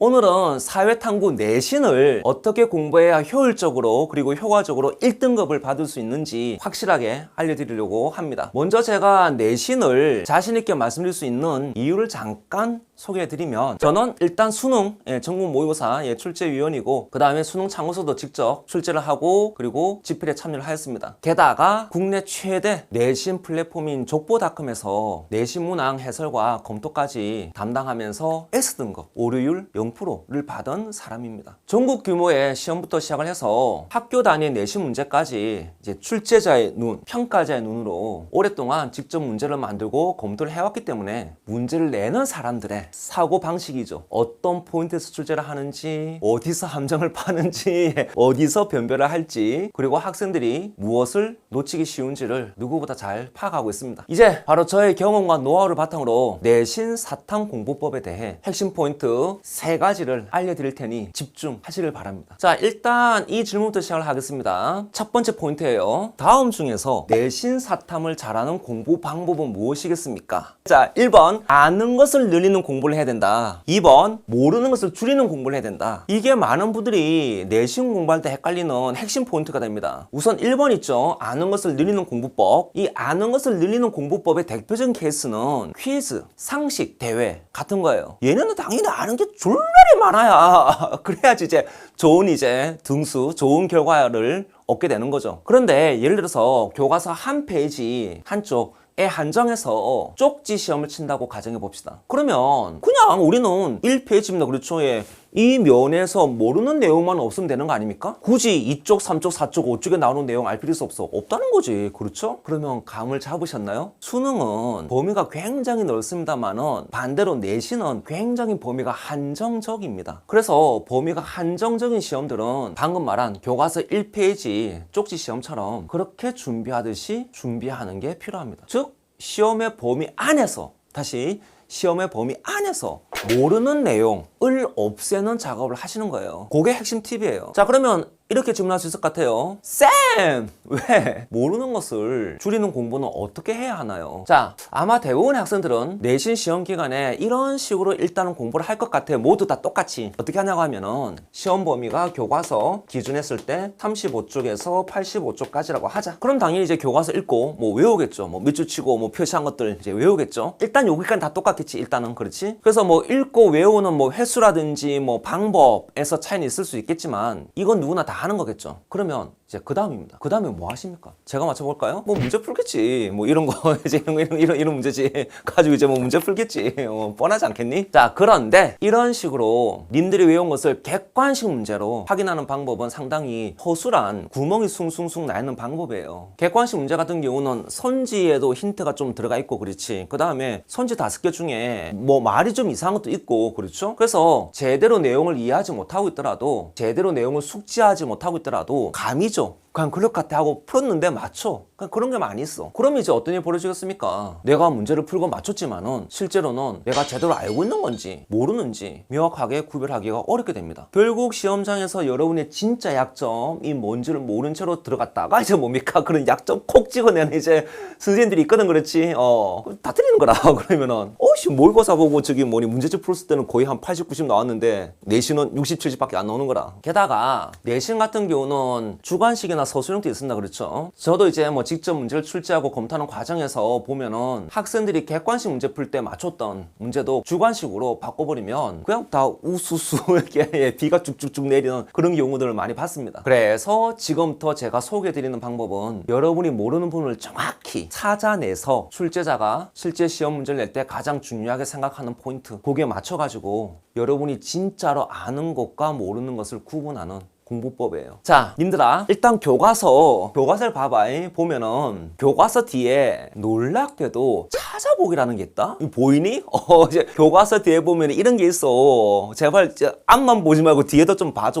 오늘은 사회탐구 내신을 어떻게 공부해야 효율적으로 그리고 효과적으로 1등급을 받을 수 있는지 확실하게 알려드리려고 합니다. 먼저 제가 내신을 자신있게 말씀드릴 수 있는 이유를 잠깐 소개해드리면 저는 일단 수능 예, 전국 모의고사 예, 출제위원이고 그 다음에 수능 참고서도 직접 출제를 하고 그리고 집필에 참여를 하였습니다. 게다가 국내 최대 내신 플랫폼인 족보닷컴에서 내신 문항 해설과 검토까지 담당하면서 S등급 오류율 0%를 받은 사람입니다. 전국 규모의 시험부터 시작을 해서 학교 단위 내신 문제까지 이제 출제자의 눈, 평가자의 눈으로 오랫동안 직접 문제를 만들고 검토를 해왔기 때문에 문제를 내는 사람들의 사고 방식이죠. 어떤 포인트에서 출제를 하는지, 어디서 함정을 파는지, 어디서 변별을 할지, 그리고 학생들이 무엇을 놓치기 쉬운지를 누구보다 잘 파악하고 있습니다. 이제 바로 저의 경험과 노하우를 바탕으로 내신 사탐 공부법에 대해 핵심 포인트 세 가지를 알려드릴 테니 집중하시길 바랍니다. 자, 일단 이 질문부터 시작을 하겠습니다. 첫 번째 포인트예요. 다음 중에서 내신 사탐을 잘하는 공부 방법은 무엇이겠습니까? 자, 1번 아는 것을 늘리는 공부 를 해야 된다. 2번 모르는 것을 줄이는 공부를 해야 된다. 이게 많은 분들이 내신 공부할 때 헷갈리는 핵심 포인트가 됩니다. 우선 1번 있죠. 아는 것을 늘리는 공부법. 이 아는 것을 늘리는 공부법의 대표적인 케이스는 퀴즈, 상식, 대회 같은 거예요. 얘네는 당연히 아는 게 졸라리 많아야 그래야지 이제 좋은 이제 등수, 좋은 결과를 얻게 되는 거죠. 그런데 예를 들어서 교과서 한 페이지 한쪽 에 한정해서 쪽지 시험을 친다고 가정해 봅시다. 그러면 그냥 우리는 1페이지입니다. 그렇죠? 예. 이 면에서 모르는 내용만 없으면 되는 거 아닙니까? 굳이 2쪽, 3쪽, 4쪽, 5쪽에 나오는 내용 알 필요 없어. 없다는 거지. 그렇죠? 그러면 감을 잡으셨나요? 수능은 범위가 굉장히 넓습니다만은 반대로 내신은 굉장히 범위가 한정적입니다. 그래서 범위가 한정적인 시험들은 방금 말한 교과서 1페이지 쪽지 시험처럼 그렇게 준비하듯이 준비하는 게 필요합니다. 즉, 시험의 범위 안에서 다시 시험의 범위 안에서 모르는 내용을 없애는 작업을 하시는 거예요. 그게 핵심 팁이에요. 자, 그러면 이렇게 질문할 수 있을 것 같아요. 쌤! 왜? 모르는 것을 줄이는 공부는 어떻게 해야 하나요? 자, 아마 대부분의 학생들은 내신 시험 기간에 이런 식으로 일단은 공부를 할 것 같아요. 모두 다 똑같이. 어떻게 하냐고 하면은 시험 범위가 교과서 기준했을 때 35쪽에서 85쪽까지라고 하자. 그럼 당연히 이제 교과서 읽고 뭐 외우겠죠. 뭐 밑줄 치고 뭐 표시한 것들 이제 외우겠죠. 일단 여기까지 다 똑같겠지. 일단은 그렇지. 그래서 뭐 읽고 외우는 뭐 횟수라든지 뭐 방법에서 차이는 있을 수 있겠지만 이건 누구나 다 하는 거겠죠. 그러면 이제 그 다음입니다. 그 다음에 뭐 하십니까? 제가 맞춰볼까요? 뭐 문제 풀겠지. 뭐 이런 거 이제 이런 거, 이런 이런, 문제지. 가지고 이제 뭐 문제 풀겠지. 어, 뻔하지 않겠니? 자 그런데 이런 식으로 님들이 외운 것을 객관식 문제로 확인하는 방법은 상당히 허술한 구멍이 숭숭숭 나 있는 방법이에요. 객관식 문제 같은 경우는 선지에도 힌트가 좀 들어가 있고 그렇지. 그 다음에 선지 다섯 개 중에 뭐 말이 좀 이상한 것도 있고 그렇죠. 그래서 제대로 내용을 이해하지 못하고 있더라도 제대로 내용을 숙지하지 못하고 있더라도 감이 죠. 그냥 그럴 것 같아 하고 풀었는데 맞춰. 그냥 그런 게 많이 있어. 그러면 이제 어떤 일이 벌어지겠습니까? 내가 문제를 풀고 맞췄지만은 실제로는 내가 제대로 알고 있는 건지 모르는지 명확하게 구별하기가 어렵게 됩니다. 결국 시험장에서 여러분의 진짜 약점이 뭔지를 모른 채로 들어갔다가 이제 뭡니까? 그런 약점 콕 찍어내는 이제 선생님들이 있거든 그렇지. 어, 다 틀리는 거라. 그러면은 어씨 모의고사 보고 저기 뭐니 문제집 풀었을 때는 거의 한 80, 90 나왔는데 내신은 60, 70밖에 안 나오는 거라. 게다가 내신 같은 경우는 주관식이나 서술형도 있습니다. 그렇죠? 저도 이제 뭐 직접 문제를 출제하고 검토하는 과정에서 보면은 학생들이 객관식 문제 풀 때 맞췄던 문제도 주관식으로 바꿔버리면 그냥 다 우수수 이렇게 예, 비가 쭉쭉쭉 내리는 그런 경우들을 많이 봤습니다. 그래서 지금부터 제가 소개해드리는 방법은 여러분이 모르는 부분을 정확히 찾아내서 출제자가 실제 시험 문제를 낼 때 가장 중요하게 생각하는 포인트 거기에 맞춰가지고 여러분이 진짜로 아는 것과 모르는 것을 구분하는 공부법이에요. 자, 님들아, 일단 교과서, 교과서를 봐봐. 이 보면은, 교과서 뒤에 놀랍게도 찾아보기라는 게 있다? 이거 보이니? 어, 이제 교과서 뒤에 보면 이런 게 있어. 제발, 앞만 보지 말고 뒤에도 좀 봐줘.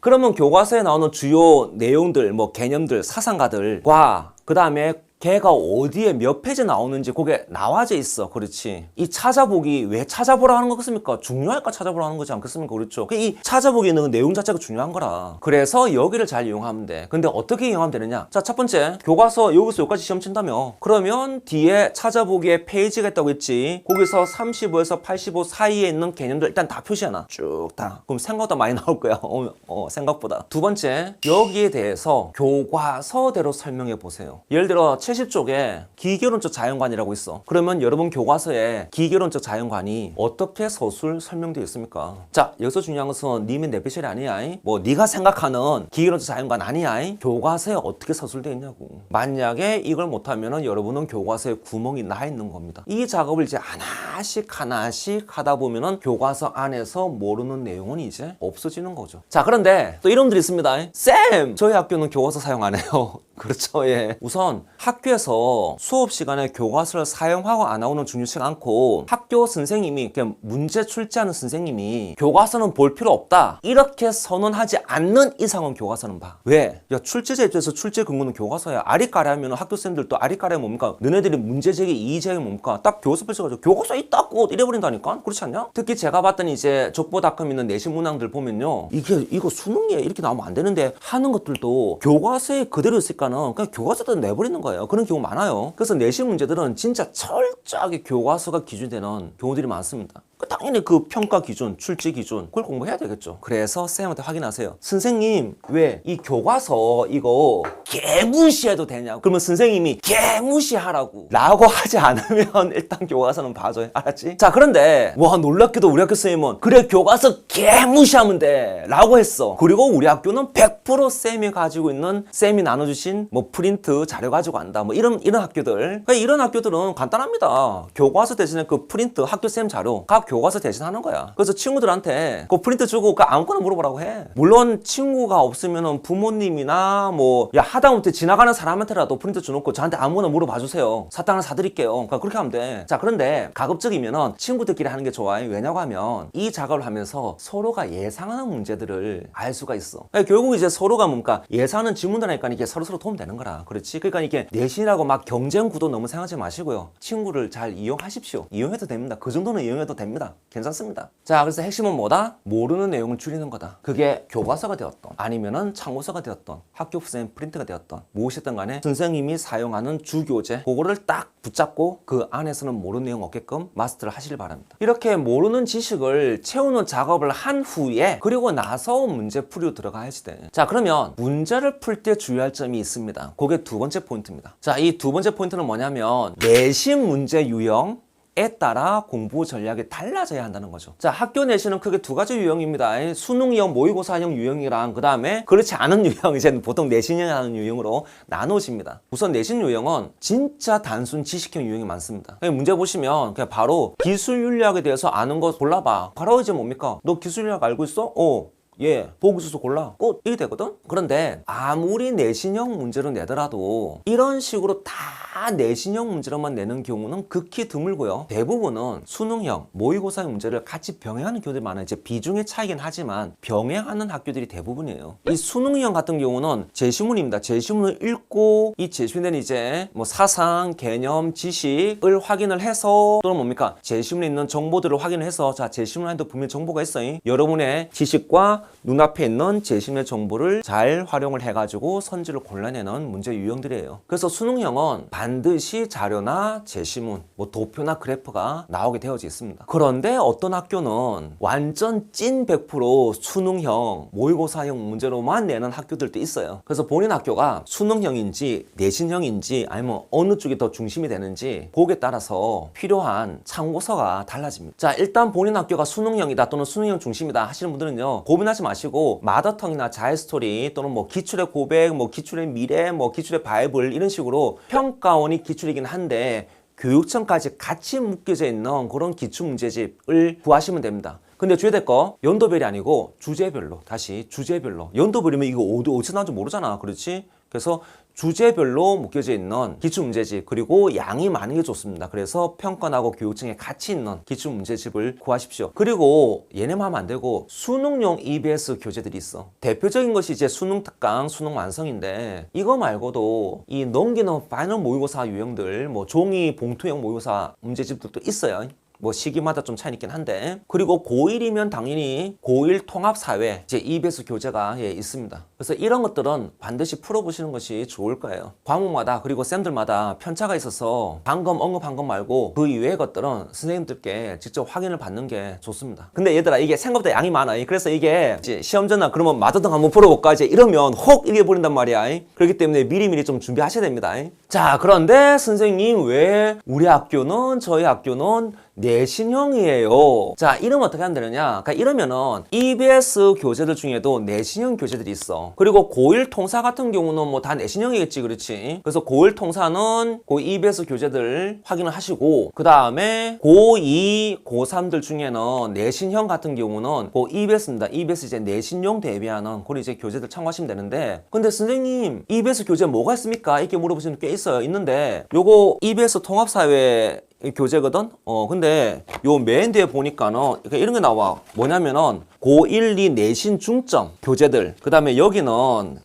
그러면 교과서에 나오는 주요 내용들, 뭐 개념들, 사상가들과 그 다음에 걔가 어디에 몇 페이지 나오는지 그게 나와져 있어. 그렇지. 이 찾아보기 왜 찾아보라 하는 거겠습니까? 중요할까 찾아보라 는 거지 않겠습니까? 그렇죠. 그이 찾아보기 있는 내용 자체가 중요한 거라. 그래서 여기를 잘 이용하면 돼. 근데 어떻게 이용하면 되느냐? 자, 첫 번째. 교과서 여기서 여기까지 시험 친다며. 그러면 뒤에 찾아보기에 페이지가 있다고 했지. 거기서 35에서 85 사이에 있는 개념들 일단 다 표시해놔. 쭉 다. 그럼 생각보다 많이 나올 거야. 어, 어, 생각보다. 두 번째. 여기에 대해서 교과서대로 설명해 보세요. 예를 들어 70쪽에 기계론적 자연관이라고 있어. 그러면 여러분 교과서에 기계론적 자연관이 어떻게 서술 설명되어 있습니까? 자, 여기서 중요한 것은 님의 내피셜이 아니야. 뭐 네가 생각하는 기계론적 자연관 아니야. 교과서에 어떻게 서술되어 있냐고. 만약에 이걸 못하면은 여러분은 교과서에 구멍이 나 있는 겁니다. 이 작업을 이제 하나씩 하나씩 하다 보면은 교과서 안에서 모르는 내용은 이제 없어지는 거죠. 자, 그런데 또 이런 분들이 있습니다. 쌤! 저희 학교는 교과서 사용 안 해요. 그렇죠. 예. 우선 학교에서 수업 시간에 교과서를 사용하고 안 하고는 중요치 않고 학교 선생님이 그냥 문제 출제하는 선생님이 교과서는 볼 필요 없다. 이렇게 선언하지 않는 이상은 교과서는 봐. 왜? 야, 출제자 입장에서 출제 근거는 교과서야. 아리까리 하면 학교 또 아리까리 뭡니까? 너네들이 문제 제기 이의 제기 뭡니까? 딱 교과서 펼쳐가지고 교과서 있다고 이래버린다니까? 그렇지 않냐? 특히 제가 봤던 이제 족보닷컴 있는 내신 문항들 보면요. 이게 이거 수능에 이렇게 나오면 안 되는데 하는 것들도 교과서에 그대로 있을까 는 그냥 교과서도 내버리는 거예요. 그런 경우 많아요. 그래서 내신 문제들은 진짜 철저하게 교과서가 기준되는 경우들이 많습니다. 그 당연히 그 평가 기준, 출제 기준 그걸 공부해야 되겠죠. 그래서 쌤한테 확인하세요. 선생님 왜 이 교과서 이거 개무시해도 되냐고. 그러면 선생님이 개무시하라고 라고 하지 않으면 일단 교과서는 봐줘요. 알았지? 자 그런데 와 놀랍게도 우리 학교 선생님은 그래 교과서 개무시하면 돼 라고 했어. 그리고 우리 학교는 100% 쌤이 가지고 있는 쌤이 나눠주신 뭐 프린트 자료 가지고 간다. 뭐 이런 이런 학교들. 그러니까 이런 학교들은 간단합니다. 교과서 대신에 그 프린트 학교 쌤 자료 각 교과서 대신 하는 거야. 그래서 친구들한테 그 프린트 주고 그 아무거나 물어보라고 해. 물론 친구가 없으면은 부모님이나 뭐 야 하다못해 지나가는 사람한테라도 프린트 주놓고 저한테 아무거나 물어봐 주세요. 사탕 하나 사드릴게요. 그러니까 그렇게 하면 돼. 자 그런데 가급적이면은 친구들끼리 하는 게 좋아요. 왜냐고 하면 이 작업을 하면서 서로가 예상하는 문제들을 알 수가 있어. 그러니까 결국 이제 서로가 뭔가 예상하는 질문들 하니까 이게 서로 서로 도움 되는 거라. 그렇지? 그러니까 이게 내신이라고 막 경쟁 구도 너무 생각하지 마시고요. 친구를 잘 이용하십시오. 이용해도 됩니다. 그 정도는 이용해도 됩니다. 괜찮습니다. 자, 그래서 핵심은 뭐다? 모르는 내용을 줄이는 거다. 그게 교과서가 되었던 아니면은 참고서가 되었던 학교 후생 프린트가 되었던 무엇이든 간에 선생님이 사용하는 주교재 그거를 딱 붙잡고 그 안에서는 모르는 내용 없게끔 마스터를 하시길 바랍니다. 이렇게 모르는 지식을 채우는 작업을 한 후에 그리고 나서 문제 풀이로 들어가야지 돼. 자, 그러면 문제를 풀 때 주의할 점이 있습니다. 그게 두 번째 포인트입니다. 자, 이 두 번째 포인트는 뭐냐면 내신 문제 유형 에 따라 공부 전략이 달라져야 한다는 거죠. 자, 학교 내신은 크게 두 가지 유형입니다. 수능형, 모의고사형 유형이랑 그 다음에 그렇지 않은 유형, 이제는 보통 내신형 하는 유형으로 나눠집니다. 우선 내신 유형은 진짜 단순 지식형 유형이 많습니다. 문제 보시면 그냥 바로 기술 윤리학에 대해서 아는 거 골라봐. 바로 이제 뭡니까? 너 기술 윤리학 알고 있어? 어. 예, 보기 수서 골라. 꽃 이게 되거든? 그런데 아무리 내신형 문제로 내더라도 이런 식으로 다 내신형 문제로만 내는 경우는 극히 드물고요. 대부분은 수능형, 모의고사형 문제를 같이 병행하는 교들이 많아요. 이제 비중의 차이긴 하지만 병행하는 학교들이 대부분이에요. 이 수능형 같은 경우는 제시문입니다. 제시문을 읽고 이 제시문에는 이제 뭐 사상, 개념, 지식을 확인을 해서 또는 뭡니까? 제시문에 있는 정보들을 확인해서 자, 제시문에도 분명히 정보가 있어요. 여러분의 지식과 눈앞에 있는 제시문의 정보를 잘 활용을 해가지고 선지를 골라내는 문제 유형들이에요. 그래서 수능형은 반드시 자료나 제시문, 뭐 도표나 그래프가 나오게 되어져 있습니다. 그런데 어떤 학교는 완전 찐 100% 수능형, 모의고사형 문제로만 내는 학교들도 있어요. 그래서 본인 학교가 수능형인지 내신형인지 아니면 어느 쪽이 더 중심이 되는지 거기에 따라서 필요한 참고서가 달라집니다. 자, 일단 본인 학교가 수능형이다 또는 수능형 중심이다 하시는 분들은요, 고민하 지 마시고 마더텅이나 자해스토리 또는 뭐 기출의 고백, 뭐 기출의 미래, 뭐 기출의 바이블 이런 식으로 평가원이 기출이긴 한데 교육청까지 같이 묶여져 있는 그런 기출 문제집을 구하시면 됩니다. 근데 주의될 거 연도별이 아니고 주제별로 다시 주제별로. 연도별이면 이거 어디 어디서 나온지 모르잖아. 그렇지? 그래서 주제별로 묶여져 있는 기출문제집 그리고 양이 많은 게 좋습니다. 그래서 평가하고 교육청에 같이 있는 기출문제집을 구하십시오. 그리고 얘네만 하면 안 되고 수능용 EBS 교재들이 있어. 대표적인 것이 이제 수능 특강, 수능 완성인데 이거 말고도 이 넘기는 파이널 모의고사 유형들 뭐 종이 봉투형 모의고사 문제집들도 있어요. 뭐 시기마다 좀 차이 있긴 한데. 그리고 고1이면 당연히 고1 통합사회 이제 EBS 교재가 예, 있습니다. 그래서 이런 것들은 반드시 풀어보시는 것이 좋을 거예요. 과목마다 그리고 쌤들마다 편차가 있어서 방금 언급한 것 말고 그 이외의 것들은 선생님들께 직접 확인을 받는 게 좋습니다. 근데 얘들아 이게 생각보다 양이 많아. 그래서 이게 이제 시험 전날 그러면 마더등 한번 풀어볼까? 이제 이러면 혹 읽어버린단 말이야. 그렇기 때문에 미리미리 좀 준비하셔야 됩니다 자 그런데 선생님 왜 우리 학교는 저희 학교는 내신형이에요. 자, 이러면 어떻게 하면 되느냐? 그러니까 이러면은 EBS 교재들 중에도 내신형 교재들이 있어. 그리고 고1 통사 같은 경우는 뭐 다 내신형이겠지, 그렇지? 그래서 고1 통사는 고 EBS 교재들 확인을 하시고, 그 다음에 고2, 고3들 중에는 내신형 같은 경우는 고 EBS입니다. EBS 이제 내신용 대비하는 그런 이제 교재들 참고하시면 되는데, 근데 선생님, EBS 교재 뭐가 있습니까? 이렇게 물어보시는 게 있어요. 있는데, 요거 EBS 통합사회 이 교재거든? 어, 근데 요 맨 뒤에 보니까는 이런 게 나와. 뭐냐면은 고1, 2 내신 중점 교재들. 그 다음에 여기는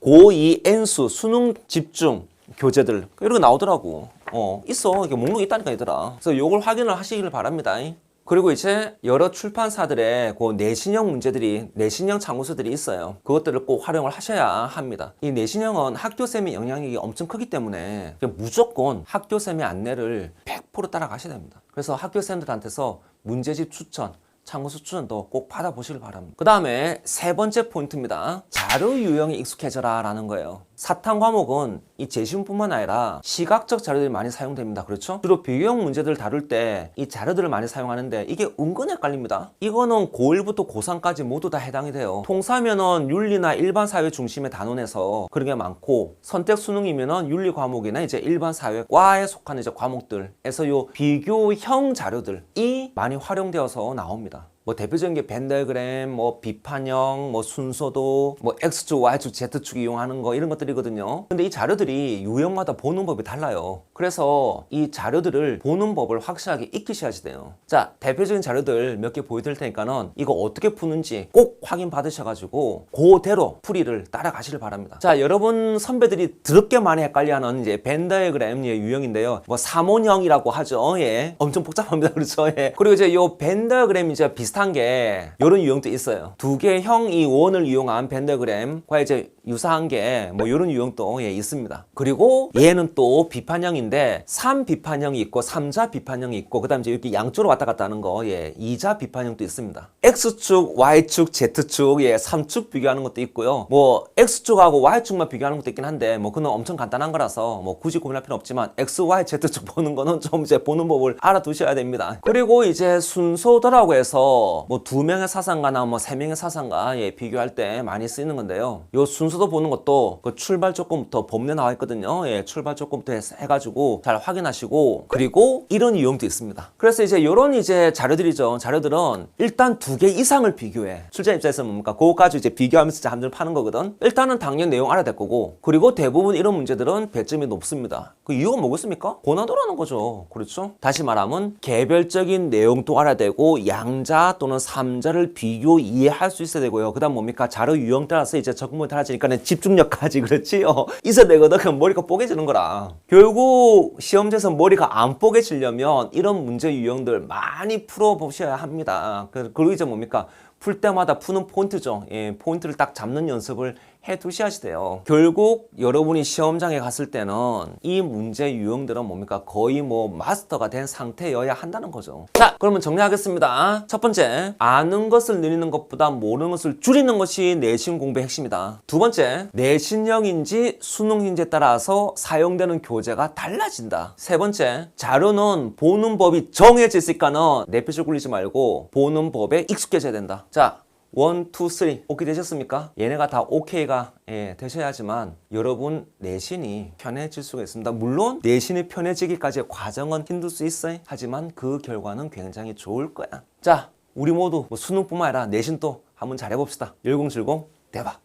고2 N수 수능 집중 교재들. 이런 거 나오더라고. 어, 있어. 이게 목록이 있다니까 얘들아. 그래서 요걸 확인을 하시길 바랍니다. 그리고 이제 여러 출판사들의 그 내신형 문제들이 내신형 참고서들이 있어요. 그것들을 꼭 활용을 하셔야 합니다. 이 내신형은 학교쌤의 영향력이 엄청 크기 때문에 무조건 학교쌤의 안내를 100% 따라가셔야 됩니다. 그래서 학교쌤들한테서 문제집 추천, 참고서 추천도 꼭 받아보시길 바랍니다. 그 다음에 세 번째 포인트입니다. 자료 유형에 익숙해져라 라는 거예요. 사탕 과목은 이 재시험뿐만 아니라 시각적 자료들이 많이 사용됩니다. 그렇죠? 주로 비교형 문제들을 다룰 때 이 자료들을 많이 사용하는데 이게 은근 헷갈립니다. 이거는 고1부터 고3까지 모두 다 해당이 돼요. 통사면은 윤리나 일반 사회 중심의 단원에서 그런 게 많고 선택 수능이면은 윤리 과목이나 이제 일반 사회과에 속하는 이제 과목들에서 요 비교형 자료들이 많이 활용되어서 나옵니다. 뭐 대표적인 게 벤더그램, 뭐 비판형, 뭐 순서도, 뭐 X축, Y축, Z축 이용하는 거 이런 것들이거든요. 근데 이 자료들이 유형마다 보는 법이 달라요. 그래서 이 자료들을 보는 법을 확실하게 익히셔야지 돼요. 자, 대표적인 자료들 몇 개 보여드릴 테니까는 이거 어떻게 푸는지 꼭 확인 받으셔가지고 그대로 풀이를 따라가시길 바랍니다. 자, 여러분 선배들이 드럽게 많이 헷갈려하는 이제 벤더그램 의 유형인데요. 뭐 삼원형이라고 하죠. 예, 엄청 복잡합니다. 그렇죠. 예. 그리고 이제 요 벤더그램 이제 비슷 한 게 이런 유형도 있어요. 두 개 형이 원을 이용한 벤더그램과 이제 유사한 게 뭐 이런 유형도 예, 있습니다. 그리고 얘는 또 비판형인데 3 비판형이 있고 3자 비판형이 있고 그다음 이제 이렇게 양쪽으로 왔다 갔다 하는 거 예, 2자 비판형도 있습니다. X축, Y축, Z축 예, 3축 비교하는 것도 있고요. 뭐 X축하고 Y축만 비교하는 것도 있긴 한데 뭐 그건 엄청 간단한 거라서 뭐 굳이 고민할 필요 없지만 X, Y, Z축 보는 거는 좀 이제 보는 법을 알아두셔야 됩니다. 그리고 이제 순서도라고 해서 뭐 두 명의 사상가나 뭐 세 명의 사상가 예, 비교할 때 많이 쓰이는 건데요. 요 순서도 보는 것도 그 출발 조건부터 법문에 나와 있거든요. 예, 출발 조건부터 해가지고 잘 확인하시고 그리고 이런 유형도 있습니다. 그래서 이제 요런 이제 자료들이죠. 자료들은 일단 두 개 이상을 비교해. 출제 입장에서 뭡니까? 그거 가지고 이제 비교하면서 이제 함들 파는 거거든. 일단은 당연 내용 알아야 될 거고 그리고 대부분 이런 문제들은 배점이 높습니다. 그 이유가 뭐겠습니까? 고난도라는 거죠. 그렇죠? 다시 말하면 개별적인 내용도 알아야 되고 양자 또는 삼자를 비교 이해할 수 있어야 되고요. 그 다음 뭡니까? 자료 유형 따라서 이제 적응이 달라지니까 집중력까지 그렇지? 어, 있어야 되거든. 그럼 머리가 뽀개지는 거라. 결국 시험지에서 머리가 안 뽀개지려면 이런 문제 유형들 많이 풀어 보셔야 합니다. 그- 그리고 이제 뭡니까? 풀 때마다 푸는 포인트죠. 예, 포인트를 딱 잡는 연습을 해 두셔야지 돼요. 결국 여러분이 시험장에 갔을 때는 이 문제 유형들은 뭡니까? 거의 뭐 마스터가 된 상태여야 한다는 거죠. 자, 그러면 정리하겠습니다. 첫 번째, 아는 것을 늘리는 것보다 모르는 것을 줄이는 것이 내신 공부의 핵심이다. 두 번째, 내신형인지 수능인지에 따라서 사용되는 교재가 달라진다. 세 번째, 자료는 보는 법이 정해져 있으니까는 내 표시 굴리지 말고 보는 법에 익숙해져야 된다. 자, 원, 투, 쓰리 오케이 되셨습니까? 얘네가 다 오케이가 예, 되셔야지만 여러분 내신이 편해질 수가 있습니다. 물론 내신이 편해지기까지의 과정은 힘들 수 있어요. 하지만 그 결과는 굉장히 좋을 거야. 자, 우리 모두 뭐 수능뿐만 아니라 내신도 한번 잘해봅시다. 열공실공 대박.